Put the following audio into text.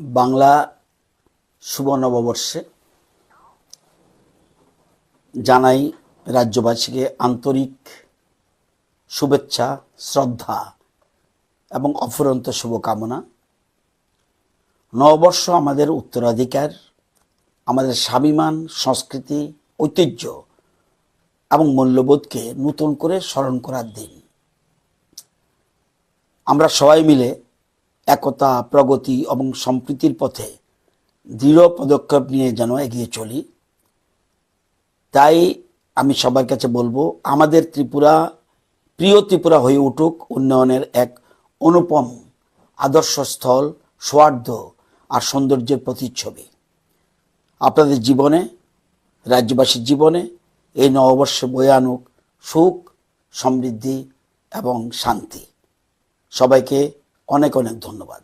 বাংলা শুভ নববর্ষে জানাই রাজ্যবাসীকে আন্তরিক শুভেচ্ছা, শ্রদ্ধা এবং অফুরন্ত শুভকামনা। নববর্ষ আমাদের উত্তরাধিকার, আমাদের স্বাভিমান সংস্কৃতি, ঐতিহ্য এবং মূল্যবোধকে নতুন করে স্মরণ করার দিন। আমরা সবাই মিলে একতা, প্রগতি এবং সম্প্রীতির পথে দৃঢ় পদক্ষেপ নিয়ে যেন এগিয়ে চলি। তাই আমি সবার কাছে বলব, আমাদের ত্রিপুরা, প্রিয় ত্রিপুরা হয়ে উঠুক, উন্নয়নের এক অনুপম আদর্শস্থল সৌহার্দ্য আর সৌন্দর্যের প্রতিচ্ছবি। আপনাদের জীবনে, রাজ্যবাসীর জীবনে এই নববর্ষে বয়ে আনুক সুখ, সমৃদ্ধি এবং শান্তি। সবাইকে অনেক অনেক ধন্যবাদ।